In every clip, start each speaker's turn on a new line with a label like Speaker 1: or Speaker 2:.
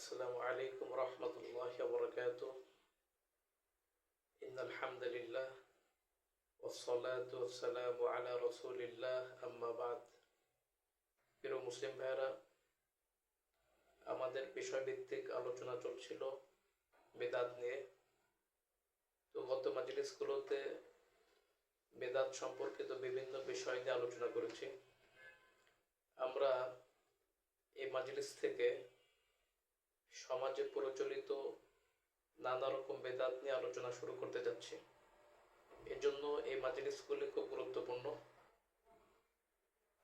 Speaker 1: السلام عليكم ورحمة الله وبركاته إن الحمد لله والصلاة والسلام على رسول الله أما بعد প্রিয় মুসলিম ভাইরা আমাদের বিষয়ভিত্তিক আলোচনা চলছিল বেদাত নিয়ে তো গত মাজলিসগুলোতে বেদাত সম্পর্কিত বিভিন্ন বিষয় নিয়ে আলোচনা করেছি আমরা এই মাজলিস থেকে সমাজে প্রচলিত নানা রকম বেদাত নিয়ে আলোচনা শুরু করতে যাচ্ছি। এজন্য এই মাজলিসগুলি খুব গুরুত্বপূর্ণ।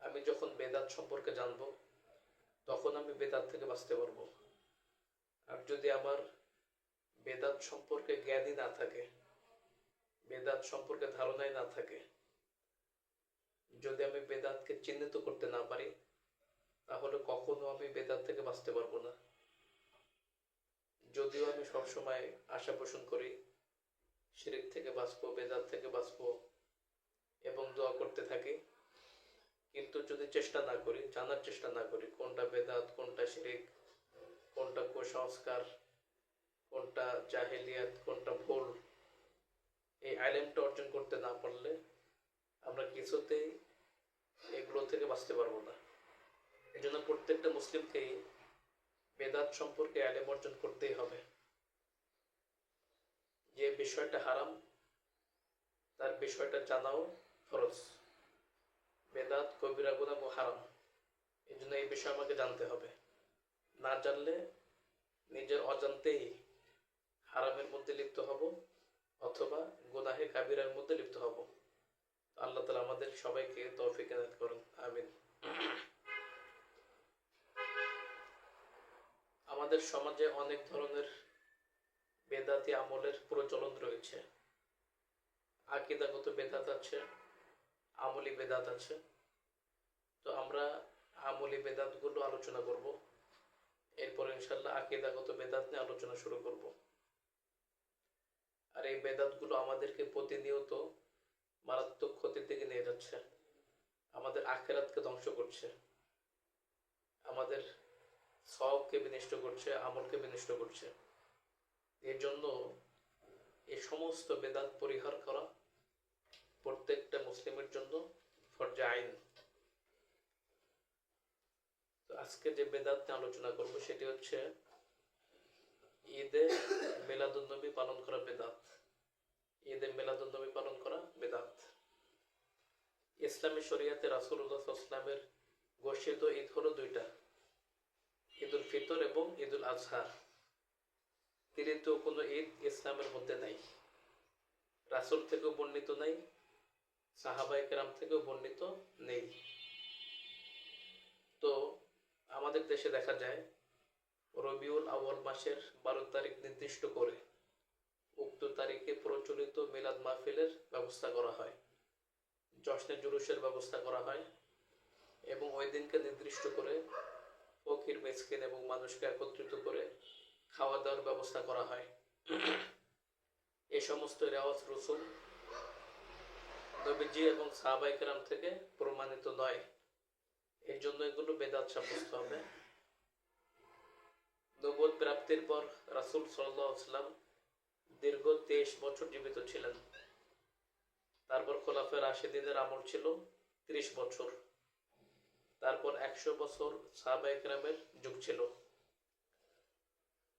Speaker 1: আমি যখন বেদাত সম্পর্কে জানব, তখন আমি বেদাত থেকে বাঁচতে পারব। আর যদি আমার বেদাত সম্পর্কে জ্ঞানই না থাকে, বেদাত সম্পর্কে ধারণাই না থাকে, যদি আমি বেদাতকে চিহ্নিত করতে না পারি, তাহলে কখনো আমি বেদাত থেকে বাঁচতে পারব না। যদিও আমি সবসময় আশা পোষণ করি, শিরিক থেকে বাঁচবো, বেদাত থেকে বাঁচবো এবং দোয়া করতে থাকি। কিন্তু যদি চেষ্টা না করি, জানার চেষ্টা না করি, কোনটা বেদাত, কোনটা শিরিক, কোনটা কুসংস্কার, কোনটা জাহেলিয়াত, কোনটা ভুল, এই আইলেমটা অর্জন করতে না পারলে আমরা কিছুতেই এগুলো থেকে বাঁচতে পারব না। এই জন্য প্রত্যেকটা মুসলিমকেই বেদাত সম্পর্কে আলেম অর্জন করতেই হবে। যে বিষয়টা হারাম, তার বিষয়টা জানাও ফরজ। বেদাত কবিরা ও হারাম। এই জন্য এই বিষয় আমাকে জানতে হবে। না জানলে নিজের অজান্তেই হারামের মধ্যে লিপ্ত হব অথবা গুনাহে কাবিরার মধ্যে লিপ্ত হব। আল্লাহ তালা আমাদের সবাইকে আমাদের সমাজে অনেক ধরনের বেদাতি আমলের প্রচলন রয়েছে। আকিদাগত বেদাত আছে, আমলি বেদাত আছে। তো আমরা আমলি বেদাতগুলো আলোচনা করব। এরপর ইনশাল্লাহ আকিদাগত বেদাত নিয়ে আলোচনা শুরু করব। আর এই বেদাতগুলো আমাদেরকে প্রতিনিয়ত মারাত্মক ক্ষতির দিকে নিয়ে যাচ্ছে। আমাদের আখেরাতকে ধ্বংস করছে। আমাদের সবকে বিনষ্ট করছে, আমলকে বিনষ্ট করছে। এর জন্য এই সমস্ত বেদাত পরিহার করা প্রত্যেকটা মুসলিমের জন্য ফরজে আইন। আজকে যে বেদাত নিয়ে আলোচনা করব সেটি হচ্ছে ঈদে মেলাদুন্নবী পালন করা বেদাত। ঈদে মেলাদুন্নবী পালন করা বেদাত। ইসলামী শরিয়াতে রাসুল্লাহ ইসলামের ঘোষিত ঈদ হলো দুইটা। ঈদুল ফিতর এবং ঈদুল আজহা। তৃতীয় কোনো ঈদ ইসলামের মধ্যে নাই। রাসুল থেকেও বর্ণিত নাই সাহাবাই কেরাম থেকেও বর্ণিত নেই। তো আমাদের দেশে দেখা যায়, রবিউল আউয়াল মাসের বারো তারিখ নির্দিষ্ট করে উক্ত তারিখে প্রচলিত মিলাদ মাহফিলের ব্যবস্থা করা হয়। জশ্নে জুলুসের ব্যবস্থা করা হয় এবং ওই দিনকে নির্দিষ্ট করে ফকির মেসকিন এবং মানুষকে একত্রিত করে খাওয়া দাওয়ার ব্যবস্থা করা হয়। এই সমস্ত রেওয়াজ রসুল, নবীজি এবং সাহাবাইকেরাম থেকে প্রমাণিত নয়। এর জন্য এগুলো বেদাত সাব্যস্ত হবে। নবদ প্রাপ্তির পর রাসুল সাল্লাম দীর্ঘ তেইশ বছর জীবিত ছিলেন। তারপর খোলাফের আশি দিনের আমল ছিল ত্রিশ বছর। তারপর একশো বছর সাহাবাইকরামের যুগ ছিল।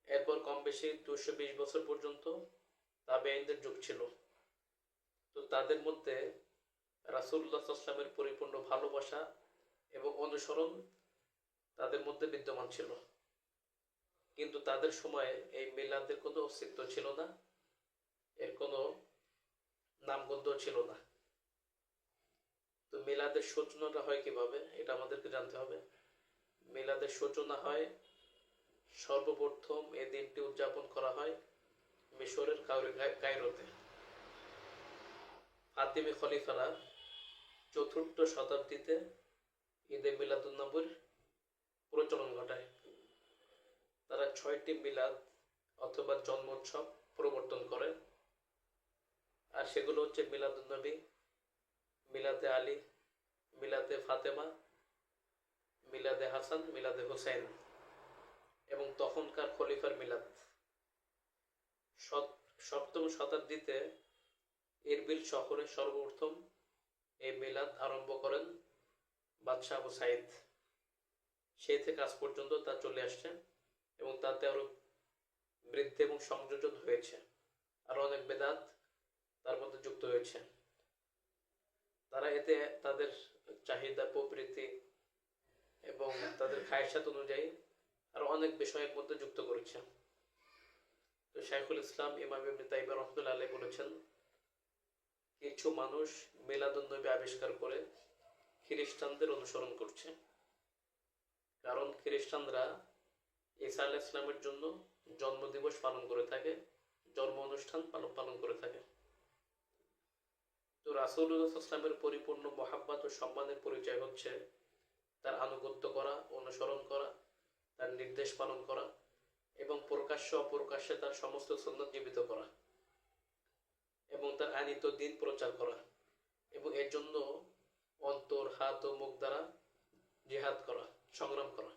Speaker 1: এরপর কম বেশি দুশো বিশ বছর পর্যন্ত তাবেইনদের যুগ ছিল। তো তাদের মধ্যে রাসুল্লাহ আসলামের পরিপূর্ণ ভালোবাসা এবং অনুসরণ তাদের মধ্যে বিদ্যমান ছিল। কিন্তু তাদের সময়ে এই মিলাদের কোনো অস্তিত্ব ছিল না, এর কোনো নামগন্ধ ছিল না। মিলাদের সূচনাটা হয় কীভাবে? এটা আমাদেরকে জানতে হবে। মিলাদের সূচনা হয়, সর্বপ্রথম এই দিনটি উদযাপন করা হয় মিশরের কায়রোতে। ফাতিমি খলিফারা চতুর্থ শতাব্দীতে ঈদে মিলাদুন্নবীর প্রচলন ঘটায়। তারা ছয়টি মিলাদ অথবা জন্মোৎসব প্রবর্তন করে। আর সেগুলো হচ্ছে মিলাদুন্নবী মিলাদে আলী মিলাদে ফাতেমা, মিলাদে হাসান, মিলাদে হোসেন এবং তখনকার খলিফার মিলাদ। সপ্তম শতাব্দীতে এরবিল শহরে সর্বপ্রথম এই মিলাদ আরম্ভ করেন বাদশাহ আবু সাইদ। সেই থেকে আজ পর্যন্ত তা চলে আসছে এবং তাতে আরও বৃদ্ধি এবং সংযোজন হয়েছে। আরও অনেক বেদাত তার মধ্যে যুক্ত হয়েছে। তারা এতে তাদের চাহিদা, প্রবৃত্তি এবং তাদের খায়সাত অনুযায়ী আরও অনেক বিষয়ের মধ্যে যুক্ত করেছে তো শাইখুল ইসলাম, ইমাম ইবনে তাইবা রহমতুল্লাহ আলাইহি বলেছেন, কিছু মানুষ মিলাদুন্নবী আবিষ্কার করে খ্রিস্টানদের অনুসরণ করছে। কারণ খ্রিস্টানরা ঈসা আলাহ ইসলামের জন্য জন্মদিবস পালন করে থাকে, জন্ম অনুষ্ঠান পালন করে থাকে। তো ইসলামের পরিপূর্ণ মহাব্বাত ও সম্মানের পরিচয় হচ্ছে তার আনুগত্য করা, অনুসরণ করা, তার নির্দেশ পালন করা এবং প্রকাশ্য অপ্রকাশ্যে তার সমস্ত সুন্নত জীবিত করা এবং তার আনিত দিন প্রচার করা এবং এর জন্য অন্তর, হাত ও মুখ দ্বারা জিহাদ করা, সংগ্রাম করা।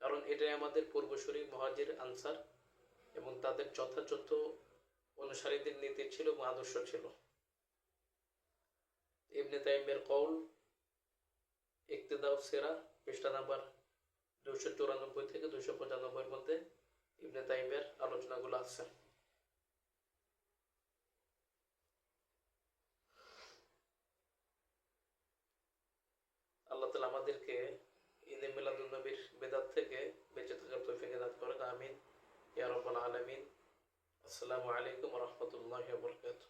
Speaker 1: কারণ এটাই আমাদের পূর্বসূরি মহাজির আনসার এবং তাদের যথাযথ অনুসারীদের নীতি ছিল এবং আদর্শ ছিল। ইবনে তাইমের কৌল ইকতেদাউ সেরা, পৃষ্ঠা নাম্বার দুশো চুরানব্বই থেকে দুশো পঁচানব্বইয়ের মধ্যে ইবনে তাইমের আলোচনাগুলো আছে। আল্লাহ তালা আমাদেরকে ঈদে মিলাদুল নবীর বেদাত থেকে বেঁচে থাকার তৌফিক দান করেন। আমিন। ইয়া রাব্বাল আলামিন। আসসালামু আলাইকুম রাহমাতুল্লাহি বারাকাতুহু।